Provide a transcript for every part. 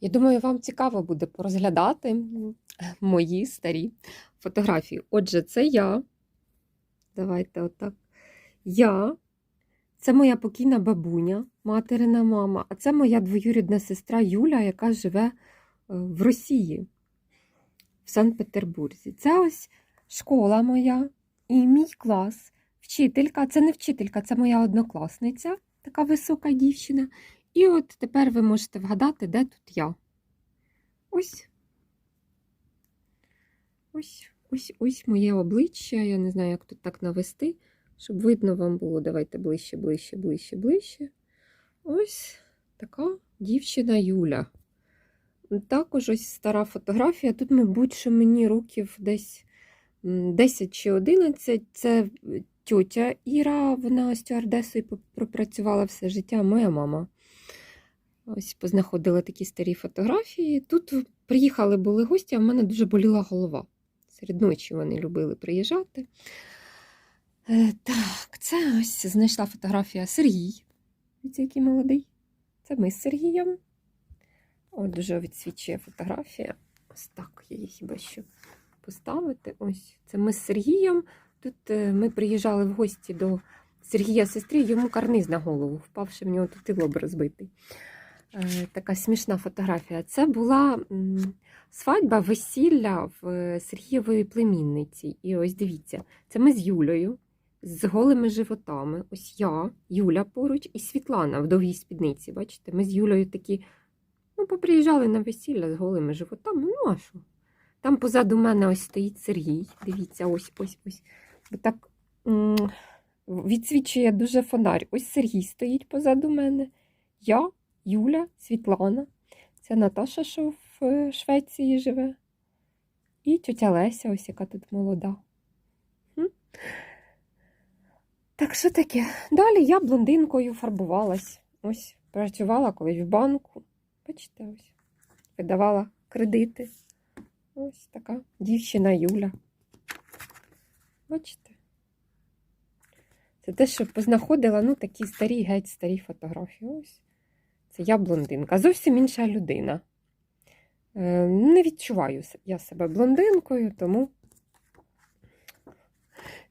Я думаю, вам цікаво буде порозглядати мої старі фотографії. Отже, це я. Давайте отак. Я. Це моя покійна бабуня, материна мама, а це моя двоюрідна сестра Юля, яка живе е, в Росії, в Санкт-Петербурзі. Це ось школа моя і мій клас. Вчителька, це не вчителька, це моя однокласниця, така висока дівчина. І от тепер ви можете вгадати, де тут я. Ось. Ось, ось, ось моє обличчя. Я не знаю, як тут так навести, щоб видно вам було. Давайте ближче, ближче, ближче, ближче. Ось така дівчина Юля. Також ось стара фотографія. Тут, мабуть, що мені років десь 10 чи 11. Це тьотя Іра, вона стюардесою пропрацювала все життя, моя мама. Ось познаходила такі старі фотографії. Тут приїхали були гості, а в мене дуже боліла голова. Серед ночі вони любили приїжджати. Е, так, це ось знайшла фотографія Сергій. Дивіться, який молодий. Це ми з Сергієм. От дуже відсвічує фотографія. Ось так я її хіба що поставити. Ось це ми з Сергієм. Тут е, ми приїжджали в гості до Сергія сестри, йому карниз на голову впав, що в нього тут і лоб розбитий. Е, Така смішна фотографія. Це була свадьба весілля в е, Сергієвої племінниці. І ось дивіться, це ми з Юлею, з голими животами. Ось я, Юля поруч, і Світлана в довгій спідниці. Бачите, ми з Юлею такі ну, поприїжджали на весілля з голими животами. Ну, а що? Там позаду мене ось стоїть Сергій. Дивіться, ось ось ось. Бо так відсвічує дуже фонарь. Ось Сергій стоїть позаду мене. Я, Юля, Світлана. Це Наташа, що в е, Швеції живе. І тетя Леся, ось яка тут молода. Так що таке? Далі я блондинкою фарбувалась. Ось працювала колись в банку. Бачите, ось. Видавала кредити. Ось така дівчина Юля. Бачите? Це те, що познаходила ну, такі старі, геть старі фотографії. Ось. Це я блондинка. Зовсім інша людина. Е, не відчуваю я себе блондинкою, тому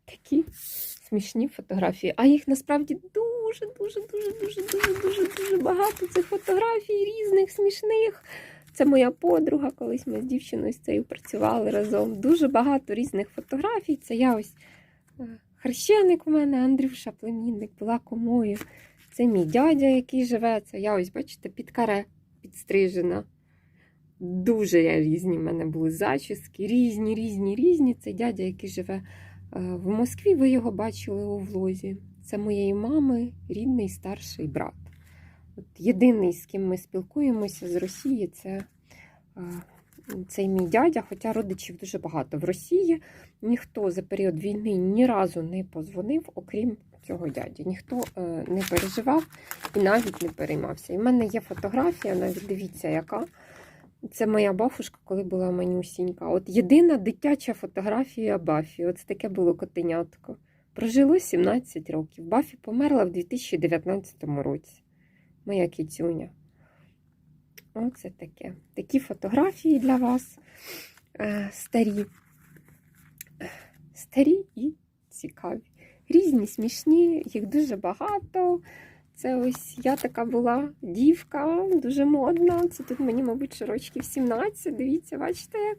такі смішні фотографії. А їх насправді дуже, дуже, дуже, дуже, дуже, дуже, дуже багато цих фотографій різних, смішних. Це моя подруга, колись ми з дівчиною з цією працювали разом. Дуже багато різних фотографій. Це я ось е, хрещеник у мене, Андрюша, племінник, була комою. Це мій дядя, який живе. Це я ось, бачите, під каре підстрижена. Дуже різні в мене були зачіски, різні, різні, різні. Це дядя, який живе е, в Москві. Ви його бачили у влозі. Це моєї мами, рідний старший брат. От єдиний, з ким ми спілкуємося з Росії, це е, цей мій дядя, хоча родичів дуже багато в Росії. Ніхто за період війни ні разу не позвонив, окрім цього дяді. Ніхто е, не переживав і навіть не переймався. І в мене є фотографія, навіть дивіться, яка. Це моя бабушка, коли була манюсінька. От єдина дитяча фотографія Бафі. От таке було котенятко. Прожило 17 років. Бафі померла в 2019 році. Моя кіцюня. Оце таке. Такі фотографії для вас е, старі. Старі і цікаві. Різні, смішні, їх дуже багато. Це ось я така була дівка, дуже модна. Це тут мені, мабуть, що рочків 17. Дивіться, бачите, як,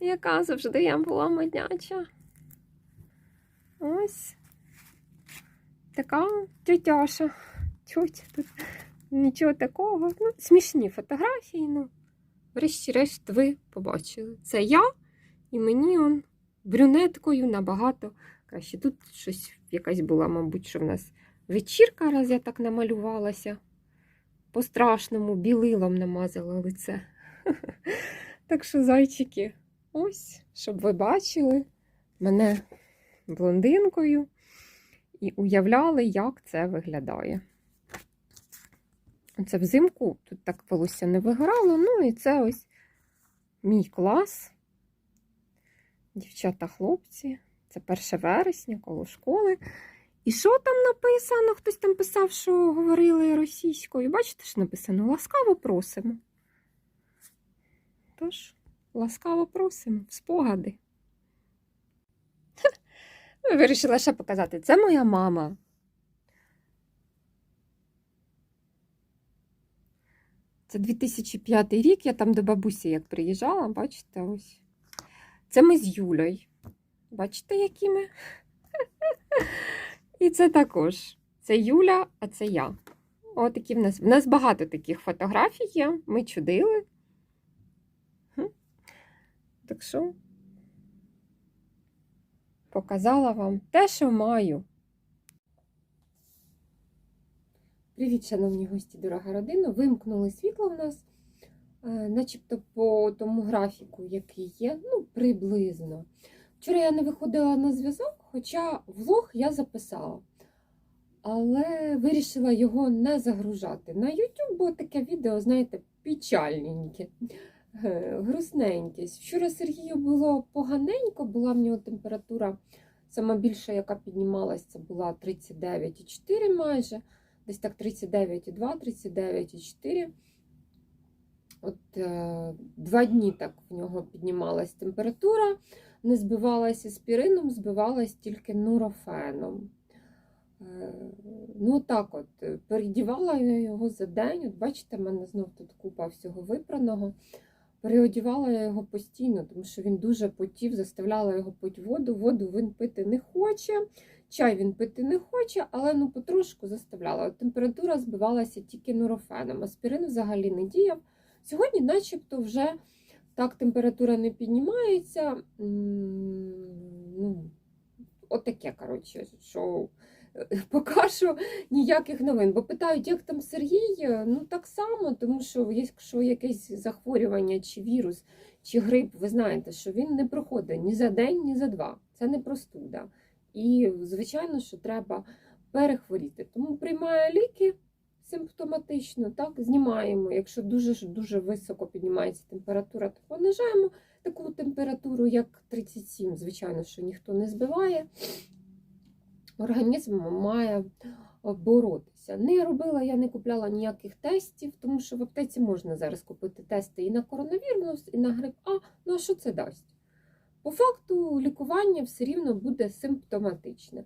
яка завжди я була модняча. Ось така тьотяша. Тьотя тут нічого такого. Ну, смішні фотографії. Ну, врешті-решт, ви побачили. Це я, і мені он брюнеткою набагато краще. Тут щось якась була, мабуть, що в нас вечірка, раз я так намалювалася. По-страшному білилом намазала лице. Так що, зайчики, ось, щоб ви бачили мене блондинкою і уявляли, як це виглядає. Це взимку тут так волосся не вигорало. Ну і це ось мій клас. Дівчата, хлопці. Це 1 вересня коло школи. І що там написано? Хтось там писав, що говорили російською. Бачите, що написано? Ласкаво просимо. Тож, ласкаво просимо в спогади. Ну, Вирішила ще показати. Це моя мама. Це 2005 рік, я там до бабусі як приїжджала, бачите, ось. Це ми з Юлею. Бачите, які ми? І це також. Це Юля, а це я. Отакі в нас. В нас багато таких фотографій є. Ми чудили. Так що показала вам те, що маю. Привіт, шановні гості, дорога родина. Вимкнули світло в нас, е, начебто по тому графіку, який є, ну, приблизно. Вчора я не виходила на зв'язок, хоча влог я записала. Але вирішила його не загружати на YouTube, бо таке відео, знаєте, печальненьке, е, грустненьке. Вчора Сергію було поганенько, була в нього температура сама більша, яка піднімалась, це була 39,4 майже, десь так 39,2, 39,4. От е, два дні так в нього піднімалась температура, не збивалась аспірином, збивалась тільки нурофеном. Е, Ну, так от, е, передівала я його за день. От бачите, в мене знов тут купа всього випраного. Переодівала я його постійно, тому що він дуже потів, заставляла його пити воду. Воду він пити не хоче, чай він пити не хоче, але ну потрошку заставляла. От Температура збивалася тільки нурофеном. Аспірин взагалі не діяв. Сьогодні, начебто, вже так температура не піднімається. Ну, отаке, коротше, що е, поки що ніяких новин. Бо питають, як там Сергій? Ну так само, тому що якщо якесь захворювання, чи вірус, чи грип, ви знаєте, що він не проходить ні за день, ні за два. Це не простуда. І, звичайно, що треба перехворіти. Тому приймає ліки симптоматично, так, знімаємо. Якщо дуже-дуже високо піднімається температура, то понижаємо таку температуру, як 37, звичайно, що ніхто не збиває. Організм має боротися. Не робила, я не купляла ніяких тестів, тому що в аптеці можна зараз купити тести і на коронавірус, і на грип А. Ну а що це дасть? По факту лікування все рівно буде симптоматичне.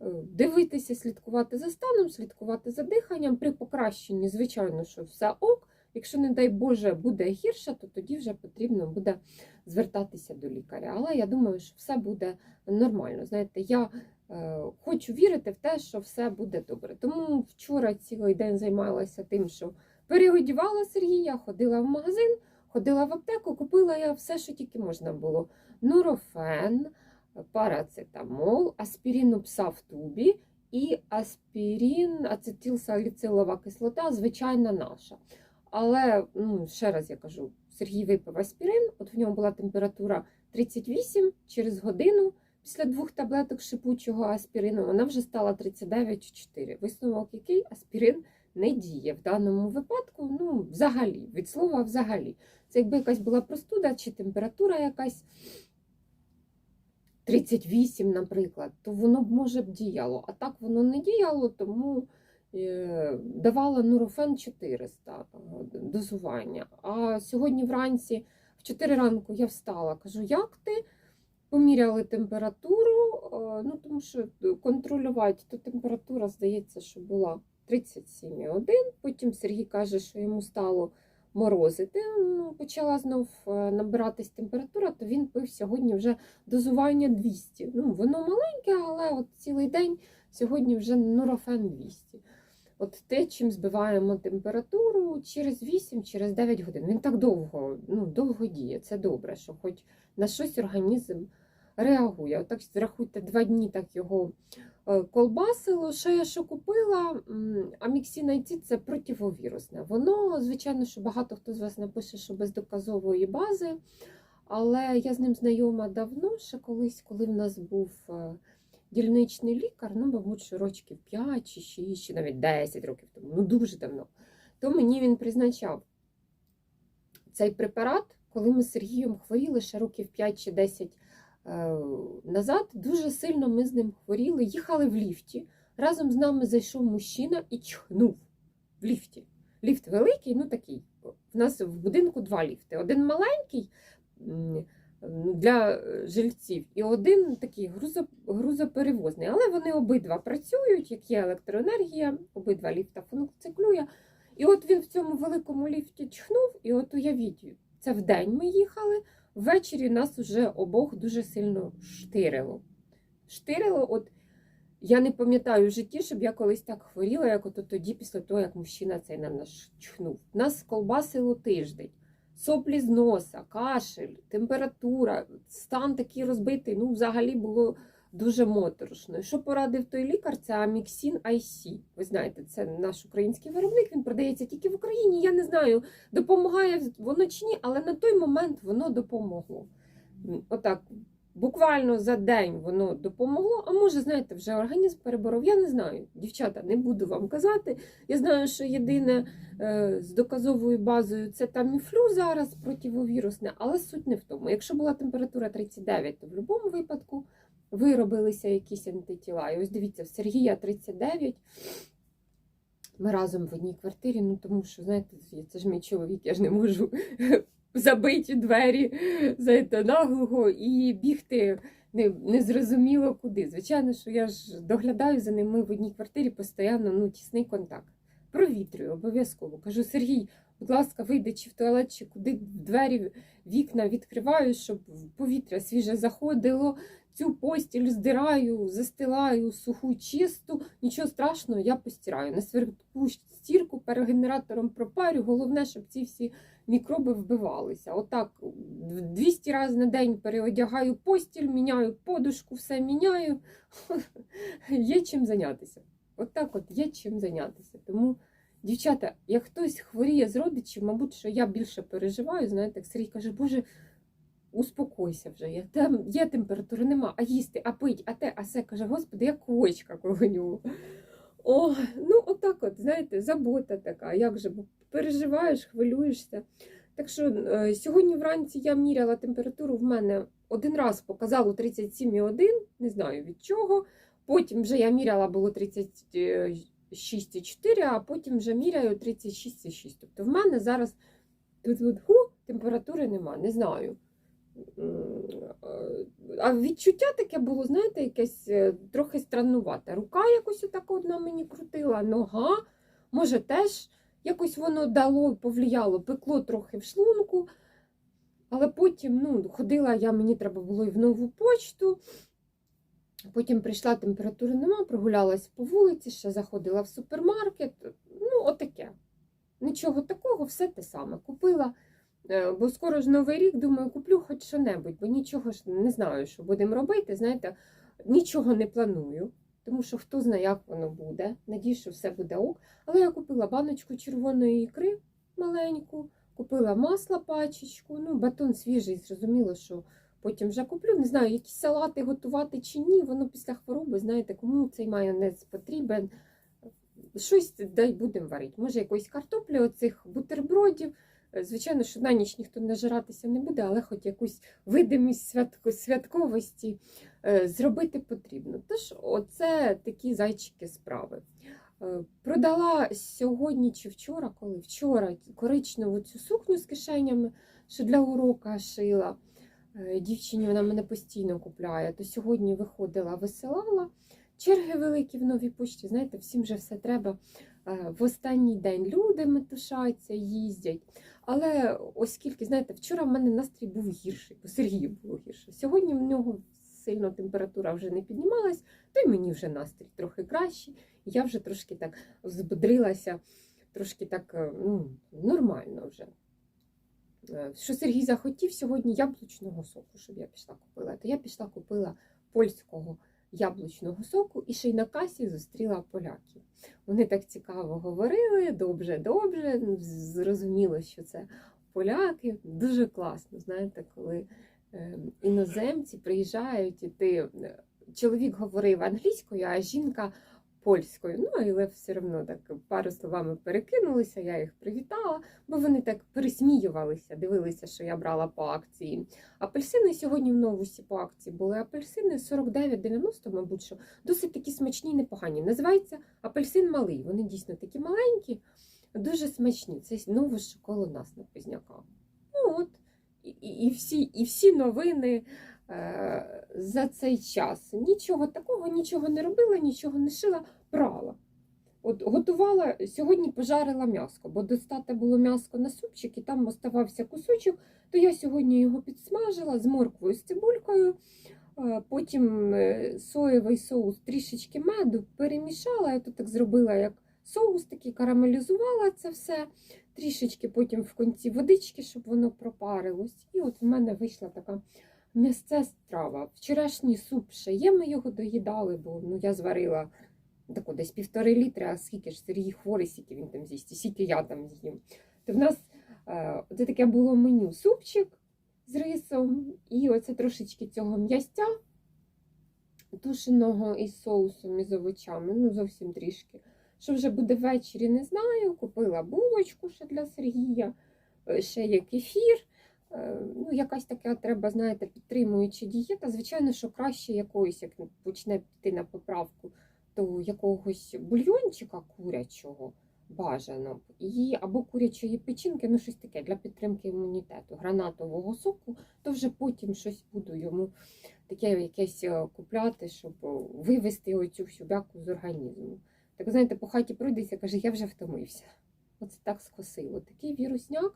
Е, Дивитися, слідкувати за станом, слідкувати за диханням. При покращенні, звичайно, що все ок. Якщо, не дай Боже, буде гірше, то тоді вже потрібно буде звертатися до лікаря. Але я думаю, що все буде нормально. Знаєте, я е, хочу вірити в те, що все буде добре. Тому вчора цілий день займалася тим, що переодівала Сергія, ходила в магазин, ходила в аптеку, купила я все, що тільки можна було: нурофен, парацетамол, аспірин у пса в тубі і аспірин, ацетилсаліцилова кислота, звичайна наша. Але ну, ще раз я кажу: Сергій випив аспірин, от в нього була температура 38 через годину. Після двох таблеток шипучого аспірину вона вже стала 39,4. Висновок який аспірин не діє в даному випадку. Ну, взагалі, від слова взагалі. Це якби якась була простуда чи температура якась 38, наприклад, то воно б може б діяло. А так воно не діяло, тому е, давала нурофен 400 дозування. А сьогодні вранці, в 4 ранку, я встала, кажу, як ти? Поміряли температуру, е, ну тому що контролювати, то температура, здається, що була 37,1. Потім Сергій каже, що йому стало морозити. Ну, почала знов е, набиратись температура, то він пив сьогодні вже дозування 200. Ну, воно маленьке, але от цілий день сьогодні вже нурофен 200. От те, чим збиваємо температуру через 8, через 9 годин. Він так довго, ну, довго діє. Це добре, що хоч на щось організм реагує. Отак зрахуйте, два дні так його е, колбасило. Ще я що купила, м, аміксінайцид це противовірусне. Воно, звичайно, що багато хто з вас напише, що без доказової бази. Але я з ним знайома давно, ще колись, коли в нас був е, дільничний лікар, ну, мабуть, що років 5 чи 6, чи навіть 10 років тому, ну дуже давно. То мені він призначав цей препарат, коли ми з Сергієм хворіли ще років 5 чи 10 е, назад. Дуже сильно ми з ним хворіли, їхали в ліфті. Разом з нами зайшов мужчина і чхнув в ліфті. Ліфт великий, ну такий В нас в будинку два ліфти. Один маленький для е, жильців, і один такий грузо, грузоперевозний. Але вони обидва працюють, як є електроенергія, обидва ліфта функціонує. І от він в цьому великому ліфті чхнув, і от уявіть, це вдень ми їхали, ввечері нас уже обох дуже сильно штирило. Штирило, от я не пам'ятаю в житті, щоб я колись так хворіла, як от тоді, після того, як мужчина цей на нас чхнув. Нас колбасило тиждень. Соплі з носа, кашель, температура, стан такий розбитий. Ну, взагалі було дуже моторошно. Що порадив той лікар? Це Аміксін IC. Ви знаєте, це наш український виробник. Він продається тільки в Україні. Я не знаю, допомагає воно чи ні, але на той момент воно допомогло. Отак, буквально за день воно допомогло. А може, знаєте, вже організм переборов. Я не знаю, дівчата, не буду вам казати. Я знаю, що єдине е, з доказовою базою це таміфлю зараз противовірусне, але суть не в тому. Якщо була температура 39, то в будь-якому випадку виробилися якісь антитіла. І ось дивіться, в Сергія 39. Ми разом в одній квартирі, ну тому що, знаєте, це ж мій чоловік, я ж не можу забиті двері знаєте, наглого і бігти не, незрозуміло куди. Звичайно, що я ж доглядаю за ним, ми в одній квартирі постійно ну, тісний контакт. Провітрюю обов'язково. Кажу, Сергій, будь ласка, вийди чи в туалет, чи куди двері, вікна відкриваю, щоб повітря свіже заходило. Цю постіль здираю, застилаю суху, чисту, нічого страшного, я постираю. На сверху стірку перегенератором пропарю. Головне, щоб ці всі мікроби вбивалися. Отак 200 разів на день переодягаю постіль, міняю подушку, все міняю. Є чим зайнятися. Отак от, є чим зайнятися. Тому, дівчата, як хтось хворіє з родичів, мабуть, що я більше переживаю, знаєте, як Сергій каже, Боже, успокойся вже, є, там є температура, нема, а їсти, а пить, а те, а се каже, Господи, як кочка коло нього. О, ну отак от, знаєте, забота така, як же, переживаєш, хвилюєшся. Так що е, сьогодні вранці я міряла температуру в мене один раз показало 37,1, не знаю від чого. Потім вже я міряла було 36,4, а потім вже міряю 36,6. Тобто в мене зараз тут, температури нема, не знаю. А відчуття таке було, знаєте, якесь е, трохи страннувате. Рука якось отак одна мені крутила, нога, може, теж якось воно дало, повлияло, пекло трохи в шлунку. Але потім ну, ходила я, мені треба було і в нову почту. Потім прийшла, температури нема, прогулялась по вулиці, ще заходила в супермаркет. Ну, отаке. Нічого такого, все те саме. Купила. Е, Бо скоро ж новий рік, думаю, куплю хоч що-небудь, бо нічого ж не знаю, що будемо робити. Знаєте, нічого не планую, тому що хто знає, як воно буде. Надіюсь, що все буде ок. Але я купила баночку червоної ікри маленьку, купила масло пачечку, ну, батон свіжий, зрозуміло, що потім вже куплю. Не знаю, якісь салати готувати чи ні. Воно після хвороби, знаєте, кому цей майонез потрібен. Щось дай будемо варити. Може, якоїсь картоплі, оцих бутербродів. Е, Звичайно, що на ніч ніхто нажиратися не буде, але хоч якусь видимість святко- святковості е, зробити потрібно. Тож, оце такі зайчики справи. Е, Продала сьогодні чи вчора, коли вчора коричневу цю сукню з кишенями, що для урока шила. Дівчині вона мене постійно купляє. То сьогодні виходила, висилала. Черги великі в новій пошті. Знаєте, всім же все треба. Е, В останній день люди метушаться, їздять. Але оскільки, знаєте, вчора в мене настрій був гірший, бо Сергію було гірше. Сьогодні в нього сильно температура вже не піднімалась, то й мені вже настрій трохи кращий. Я вже трошки так збодрилася, трошки так е, ну, нормально вже. Е, Що Сергій захотів сьогодні яблучного соку, щоб я пішла купила. То я пішла купила польського яблучного соку і ще й на касі зустріла поляків. Вони так цікаво говорили, добре, добре. Ну, Зрозуміло, що це поляки. Дуже класно, знаєте, коли е, іноземці приїжджають, і ти е, чоловік говорив англійською, а жінка польською. Ну, але все одно так пару словами перекинулися, я їх привітала, бо вони так пересміювалися, дивилися, що я брала по акції. Апельсини сьогодні в новусі по акції були апельсини 49,90, мабуть, що досить такі смачні і непогані. Називається апельсин малий. Вони дійсно такі маленькі, Дуже смачні. Це знову ж коло нас на Позняках. Ну от, і, і, і, всі, і всі новини за цей час. Нічого такого, нічого не робила, нічого не шила, прала. От готувала, сьогодні пожарила м'яско, бо достати було м'яско на супчик, і там оставався кусочок, то я сьогодні його підсмажила з морквою, з цибулькою. Е, Потім е, соєвий соус, трішечки меду перемішала. Я тут так зробила, як соус такий, карамелізувала це все. Трішечки потім в кінці водички, щоб воно пропарилось. І от в мене вийшла така м'ясце страва. Вчорашній суп ще є, ми його доїдали, бо ну, я зварила таку десь півтори літри, а скільки ж Сергій хворий, скільки він там з'їсть, скільки я там з'їм. То в нас е, це таке було меню супчик з рисом, і оце трошечки цього м'ястя тушеного із соусом, і з овочами, ну зовсім трішки. Що вже буде ввечері, не знаю. Купила булочку ще для Сергія, е, ще є кефір. Е, Ну, якась така треба, знаєте, підтримуюча дієта. Звичайно, що краще якоїсь, як почне піти на поправку, то якогось бульйончика курячого бажано б. І або курячої печінки, ну щось таке для підтримки імунітету, гранатового соку, то вже потім щось буду йому таке якесь е, купляти, щоб вивести оцю всю бяку з організму. Так знаєте, по хаті пройдеться, каже, я вже втомився. Оце так скосило. Такий вірусняк.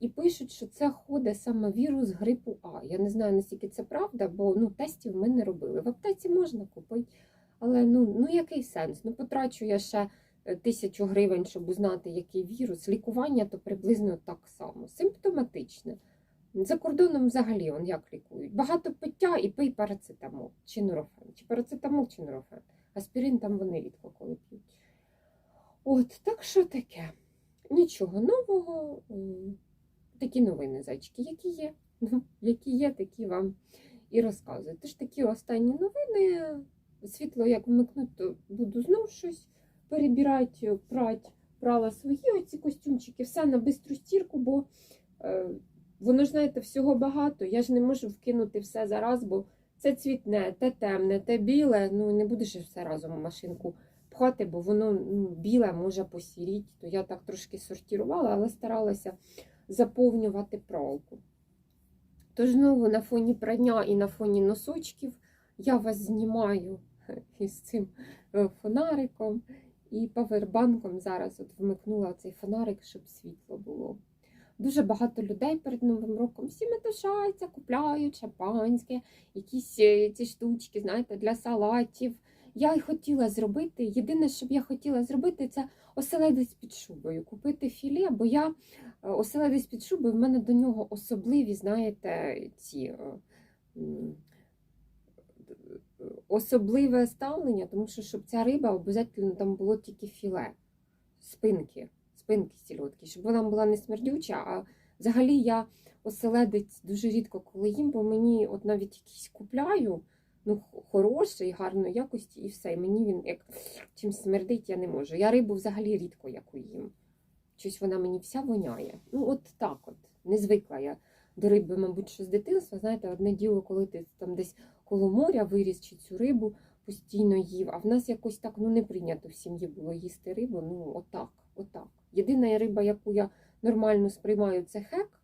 І пишуть, що це ходить саме вірус грипу А. Я не знаю, наскільки це правда, бо ну, тестів ми не робили. В аптеці можна купити, але ну, ну який сенс? Ну, потрачу я ще е, тисячу гривень, щоб узнати, який вірус. Лікування то приблизно так само. Симптоматичне. За кордоном взагалі он як лікують. Багато пиття і пий парацетамол чи нурофен. Чи парацетамол, чи нурофен. Аспірин там вони рідко коли п'ють. От, так що таке? Нічого нового. Такі новини, зайчики, які є. Ну, Які є, такі вам і розказую. Тож такі останні новини. Світло як вмикнуть, то буду знов щось перебирати, прати. Прала свої оці костюмчики, все на бистру стірку, бо е, воно ж знаєте, всього багато. Я ж не можу вкинути все зараз, бо це цвітне, те темне, те біле. Ну не будеш все разом в машинку пхати, бо воно ну, біле може посіріти. То я так трошки сортувала, але старалася заповнювати пралку. Тож знову на фоні прання і на фоні носочків я вас знімаю із цим е, фонариком і павербанком зараз от вмикнула цей фонарик, щоб світло було. Дуже багато людей перед Новим роком всі метушаються, купляють шампанське, якісь е, ці штучки, знаєте, для салатів. Я й хотіла зробити. Єдине, що б я хотіла зробити, це оселедець під шубою. Купити філе, бо я е, оселедець під шубою, в мене до нього особливі, знаєте, ці е, особливе ставлення, тому що щоб ця риба обов'язково там було тільки філе, спинки, спинки сільотки, щоб вона була не смердюча, а взагалі я оселедець дуже рідко коли їм, бо мені от навіть якийсь купляю ну, хороший, гарної якості, і все. І мені він як чим смердить, я не можу. Я рибу взагалі рідко яку їм. Щось вона мені вся воняє. Ну, от так от. Не звикла я до риби, мабуть, що з дитинства. Знаєте, одне діло, коли ти там десь коло моря виріс чи цю рибу постійно їв. А в нас якось так ну, не прийнято в сім'ї було їсти рибу. Ну, отак, отак. Єдина риба, яку я нормально сприймаю, це хек.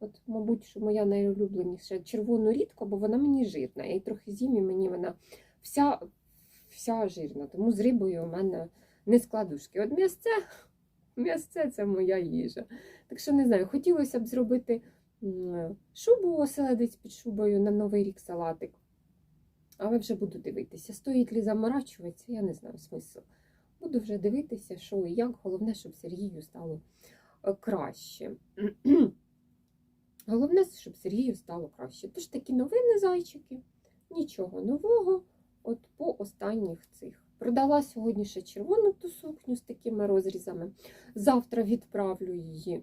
От, мабуть, що моя найулюбленіша червону рідко, бо вона мені жирна. Я її трохи з'їм, і мені вона вся, вся жирна. Тому з рибою у мене не складушки. От м'ясце, м'ясце це моя їжа. Так що не знаю, хотілося б зробити шубу оселедець під шубою на Новий рік салатик. Але вже буду дивитися. Стоїть ли заморачуватися, я не знаю смисл. Буду вже дивитися, що і як. Головне, щоб Сергію стало е, краще. Головне, щоб Сергію стало краще. Тож такі новини, зайчики, нічого нового. От по останніх цих. Продала сьогодні ще червону ту сукню з такими розрізами. Завтра відправлю її.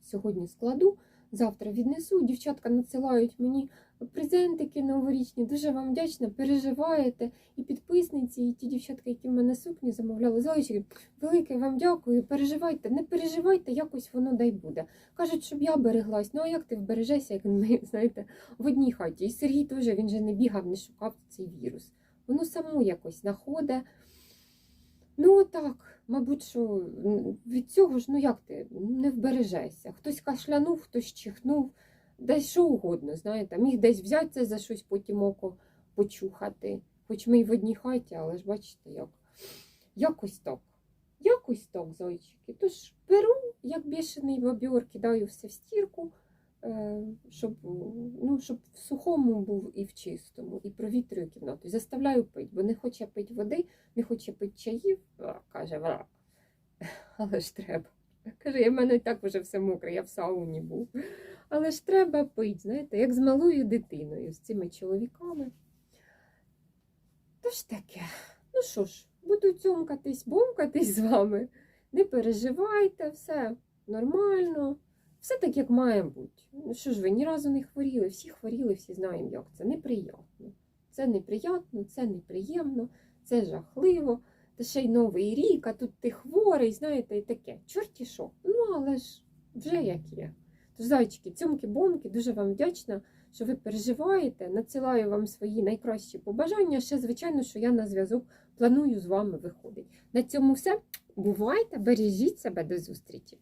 Сьогодні складу, завтра віднесу. Дівчатка надсилають мені презентики новорічні. Дуже вам вдячна, переживаєте. І підписниці, і ті дівчатки, які в мене сукні замовляли. Зайчики, велике вам дякую. Переживайте, не переживайте, якось воно дай буде. Кажуть, щоб я береглась. Ну а як ти вбережешся, як ми, знаєте, в одній хаті. І Сергій теж він же не бігав, не шукав цей вірус. Воно само якось знаходить. Ну так, мабуть, що від цього ж, ну як ти, не вбережешся. Хтось кашлянув, хтось чихнув, десь що угодно, знаєте, міг десь взятися за щось, потім око почухати. Хоч ми й в одній хаті, але ж бачите, як. Якось так. Якось так, зайчики. Тож беру, як бішений бобер, кидаю все в стірку, щоб, ну, щоб в сухому був і в чистому, і провітрюю кімнату. Заставляю пити, бо не хоче пити води, не хоче пити чаїв, каже, вра. Але ж треба. Каже, я в мене і так вже все мокре, я в сауні був. Але ж треба пити, знаєте, як з малою дитиною, з цими чоловіками. Тож таке. Ну що ж, буду цьомкатись, бомкатись з вами. Не переживайте, все нормально. Все так, як має бути. Ну що ж ви ні разу не хворіли, всі хворіли, всі знаємо, як це. Неприємно. Це неприємно, це неприємно, це жахливо. Та ще й новий рік, а тут ти хворий, знаєте, і таке. Чорті що. Ну, але ж вже як є. Тож, зайчики, цьомки-бомки, дуже вам вдячна, що ви переживаєте. Надсилаю вам свої найкращі побажання. Ще, звичайно, що я на зв'язок планую з вами виходити. На цьому все. Бувайте, бережіть себе до зустрічі!